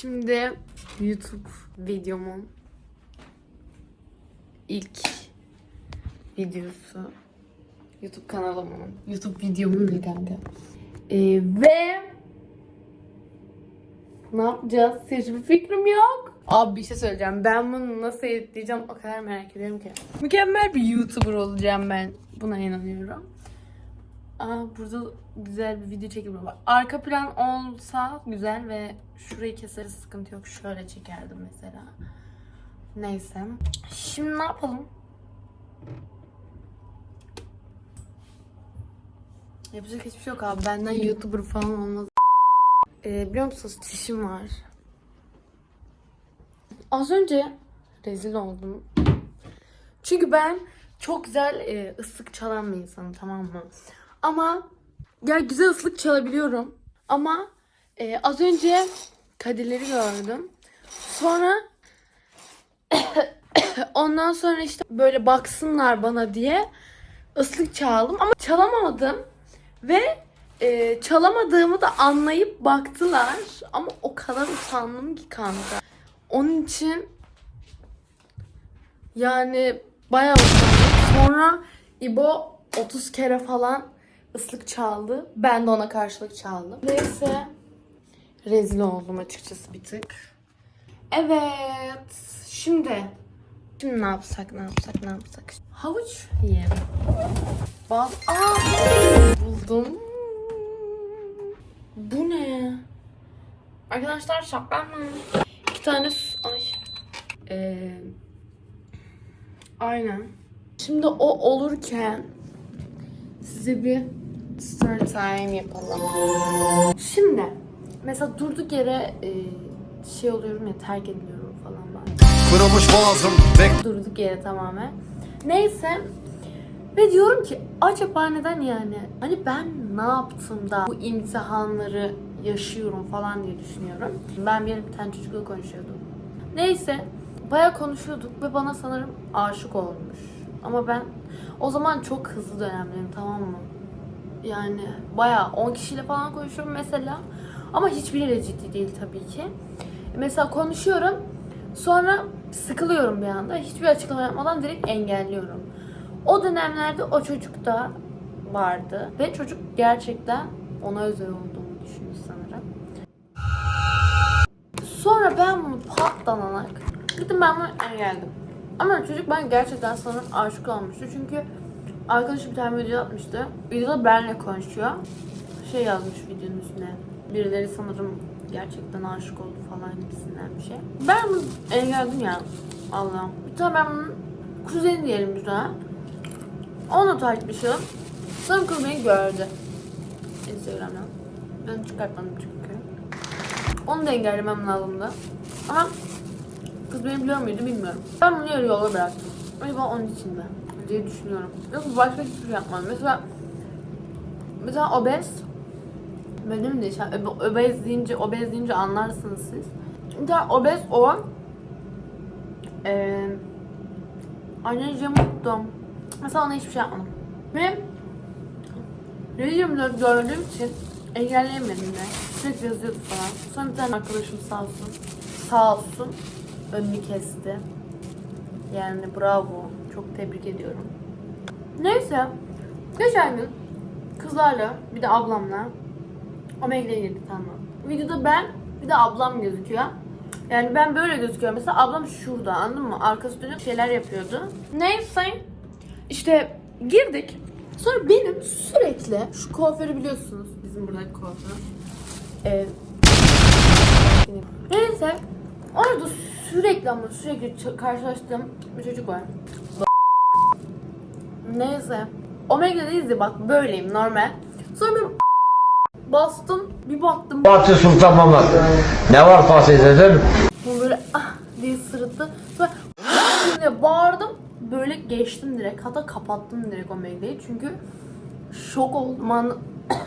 Şimdi YouTube videomun ilk videosu. YouTube kanalımın, YouTube videomun ne kanka? Ee, ve ne yapacağız? Hiçbir fikrim yok. Abi bir şey söyleyeceğim. Ben bunu nasıl editleyeceğim o kadar merak ediyorum ki. Mükemmel bir YouTuber olacağım ben. Buna inanıyorum. Aa, burada güzel bir video var. Arka plan olsa güzel ve şurayı keseriz sıkıntı yok. Şöyle çekerdim mesela. Neyse. Şimdi ne yapalım? Yapacak hiçbir şey yok abi. Benden YouTuber falan olmaz. Ee, biliyor musunuz çişim var. Az önce rezil oldum. Çünkü ben çok güzel e, ıslık çalan bir insanım tamam mı? Ama ya güzel ıslık çalabiliyorum. Ama e, az önce Kadirleri gördüm. Sonra ondan sonra işte böyle baksınlar bana diye ıslık çaldım ama çalamadım ve e, çalamadığımı da anlayıp baktılar ama o kadar utandım ki kanka. Onun için yani bayağı utandım. Sonra İbo 30 kere falan ıslık çaldı. Ben de ona karşılık çaldım. Neyse rezil oldum açıkçası bir tık. Evet. Şimdi Şimdi ne yapsak, ne yapsak, ne yapsak? Havuç yiyelim. Bal... Aa! Buldum. Bu ne? Arkadaşlar şapkan mı? İki tane... su- Ay. Ee, aynen. Şimdi o olurken size bir story time yapalım. Şimdi mesela durduk yere e, şey oluyorum ya terk ediliyorum falan ben. Kırılmış boğazım Durduk yere tamamen. Neyse. Ve diyorum ki acaba neden yani? Hani ben ne yaptım da bu imtihanları yaşıyorum falan diye düşünüyorum. Ben bir, bir tane çocukla konuşuyordum. Neyse. Baya konuşuyorduk ve bana sanırım aşık olmuş. Ama ben o zaman çok hızlı dönemlerim tamam mı? Yani baya 10 kişiyle falan konuşuyorum mesela. Ama hiçbiriyle ciddi değil tabii ki. Mesela konuşuyorum. Sonra sıkılıyorum bir anda. Hiçbir açıklama yapmadan direkt engelliyorum. O dönemlerde o çocuk da vardı. Ve çocuk gerçekten ona özel olduğunu düşünmüş sanırım. Sonra ben bunu patlanarak gittim ben bunu engelledim. Ama çocuk ben gerçekten sanırım aşık olmuştu. Çünkü arkadaşım bir tane video atmıştı. Videoda benle konuşuyor. Şey yazmış videonun üstüne. Birileri sanırım gerçekten aşık oldu falan gibisinden bir şey. Ben bunu engelledim ya. Allah'ım. Ben bunun kuzeni diyelim biz ona. Onu takipleşelim. Sanırım kız gördü. Instagram'dan. Ben çıkartmadım çünkü. Onu da engellemem lazımdı. Ama kız beni biliyor muydu bilmiyorum. Ben bunu yarı yola bıraktım. Acaba onun için mi? Diye düşünüyorum. Yoksa başka hiçbir şey yapmadım. Mesela mesela obez benim de işte obez deyince obez deyince anlarsınız siz. Tane obez o ee, anneciğim unuttum. Mesela ona hiçbir şey yapmadım. Ve Rejimleri gördüğüm için engelleyemedim de. Sürekli yazıyordu falan. Sonra bir tane arkadaşım sağ olsun. Sağ olsun. Önünü kesti. Yani bravo. Çok tebrik ediyorum. Neyse. Geçen gün kızlarla bir de ablamla Omegle'ye girdik tamam. Videoda ben bir de ablam gözüküyor. Yani ben böyle gözüküyorum. Mesela ablam şurada anladın mı? Arkası dönüp şeyler yapıyordu. Neyse. İşte girdik. Sonra benim sürekli şu kuaförü biliyorsunuz. Bizim buradaki kuaför. Ee, neyse. Orada sürekli ama sürekli karşılaştığım bir çocuk var. Neyse. Omegle'deyiz de bak böyleyim normal. Sonra ben bastım bir baktım Fatih Sultan Mehmet. Ne var Fatih'te değil mi? bu böyle ah diye sırıttı. Sonra diye bağırdım. Böyle geçtim direkt. Hatta kapattım direkt o maili. Çünkü şok oldum.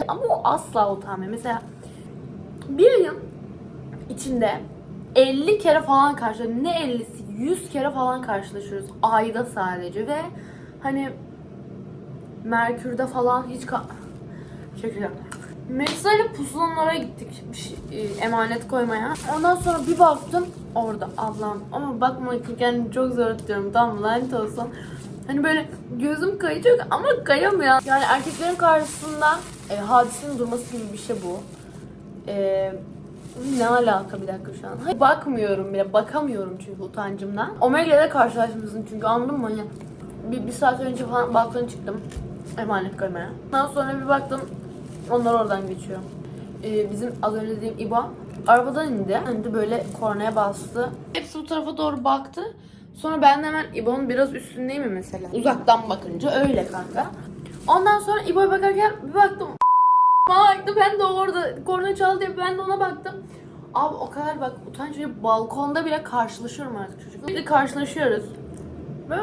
Ama o asla utanmıyor. Mesela bir yıl içinde 50 kere falan karşılaşıyoruz. Ne 50'si? 100 kere falan karşılaşıyoruz. Ayda sadece ve hani Merkür'de falan hiç ka- Şöyle. Melisa ile pusulanın oraya gittik bir şey, e, emanet koymaya. Ondan sonra bir baktım orada ablam. Ama bakma kendimi çok zor tutuyorum tamam? Lanet olsun. Hani böyle gözüm kayacak ama kayamıyor. Yani erkeklerin karşısında e, hadisenin durması gibi bir şey bu. E, ne alaka bir dakika şu an? Hayır, bakmıyorum bile, bakamıyorum çünkü utancımdan. Omega ile karşılaşmışsın çünkü anladın mı? Hani bir, bir saat önce falan balkona çıktım emanet koymaya. Ondan sonra bir baktım onlar oradan geçiyor. Ee, bizim az önce dediğim İbo arabadan indi. Indi böyle kornaya bastı. Hepsi bu tarafa doğru baktı. Sonra ben de hemen İbo'nun biraz üstündeyim mi mesela? Uzaktan bakınca öyle kanka. Ondan sonra İbo'ya bakarken bir baktım bana baktı ben de orada korna çaldı diye ben de ona baktım. Abi o kadar bak utanç verici balkonda bile karşılaşıyorum artık çocukla. Bir karşılaşıyoruz. Böyle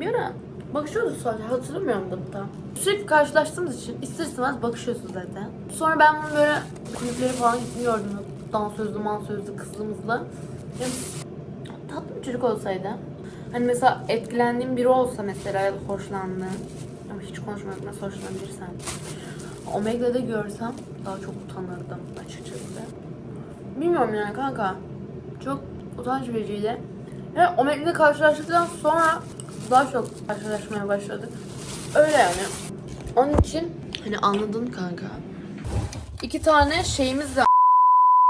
bir ara bakışıyoruz sadece hatırlamıyorum da tam. Sürekli karşılaştığımız için ister istemez bakışıyorsun zaten. Sonra ben bunu böyle kulüpleri falan gitmiyordum. Dansözlü mansözlü kızlımızla. Yani tatlı bir çocuk olsaydı. Hani mesela etkilendiğim biri olsa mesela ya da hoşlandığım. Ama hiç konuşmadım nasıl hoşlanabilirsem. Omega'da görsem daha çok utanırdım açıkçası. Bilmiyorum yani kanka. Çok utanç vericiydi. Ve Omega'da karşılaştıktan sonra daha çok karşılaşmaya başladık. Öyle yani. Onun için hani anladın kanka. İki tane şeyimiz de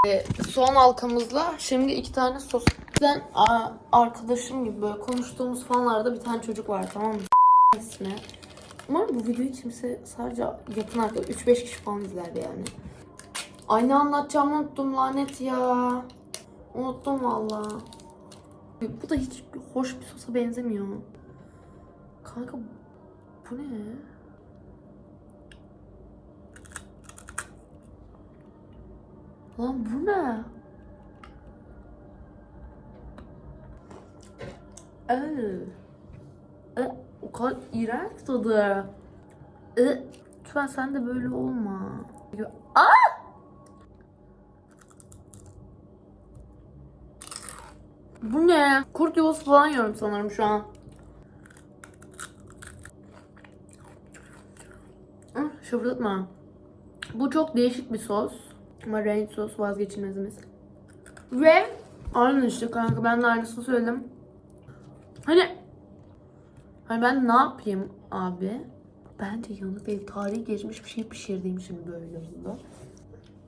e, soğan halkamızla şimdi iki tane sos. Ben arkadaşım gibi böyle konuştuğumuz fanlarda bir tane çocuk var tamam mı? ismi. Umarım bu videoyu kimse sadece yakın arkadaş 3-5 kişi falan izler yani. Ay ne anlatacağımı unuttum lanet ya. Unuttum valla. Bu da hiç hoş bir sosa benzemiyor. Kanka bu ne? Lan bu ne? Ee, e, o kadar iğrenç tadı. E, lütfen sen de böyle olma. Aa! Bu ne? Kurt yuvası falan yiyorum sanırım şu an. Şıpırdatma. Bu çok değişik bir sos. Ama ranch sos vazgeçilmezimiz. Ve aynı işte kanka ben de aynısını söyledim. Hani Hani ben ne yapayım abi? Bence yanık değil. Tarihi geçmiş bir şey pişirdiğim şimdi böyle.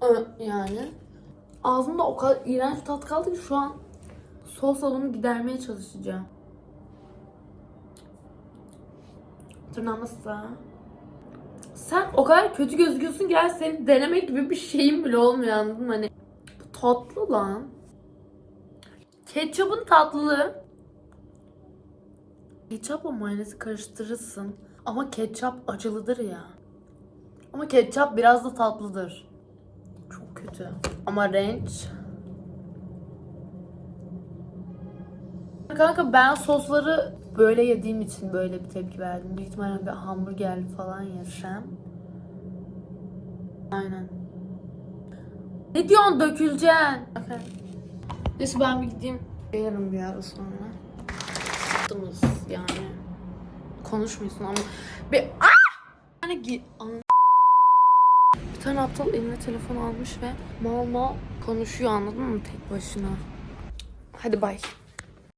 Ö, Yani. Ağzımda o kadar iğrenç tat kaldı ki şu an sosla bunu gidermeye çalışacağım. Tırnağıma sağ. Sen o kadar kötü gözüküyorsun ki seni denemek gibi bir şeyim bile olmuyor anladın mı? Hani bu tatlı lan. Ketçapın tatlılığı. Ketçapla mayonezi karıştırırsın. Ama ketçap acılıdır ya. Ama ketçap biraz da tatlıdır. Çok kötü. Ama ranch. Kanka ben sosları böyle yediğim için böyle bir tepki verdim. Büyük ihtimalle bir hamburger falan yesem. Aynen. Ne diyorsun döküleceksin? Okay. Neyse ben bir gideyim. Gelirim bir ara sonra. Yaptınız yani. Konuşmuyorsun ama. Bir ah! Yani gi- bir tane aptal eline telefon almış ve mal mal konuşuyor anladın mı tek başına. Hadi bay.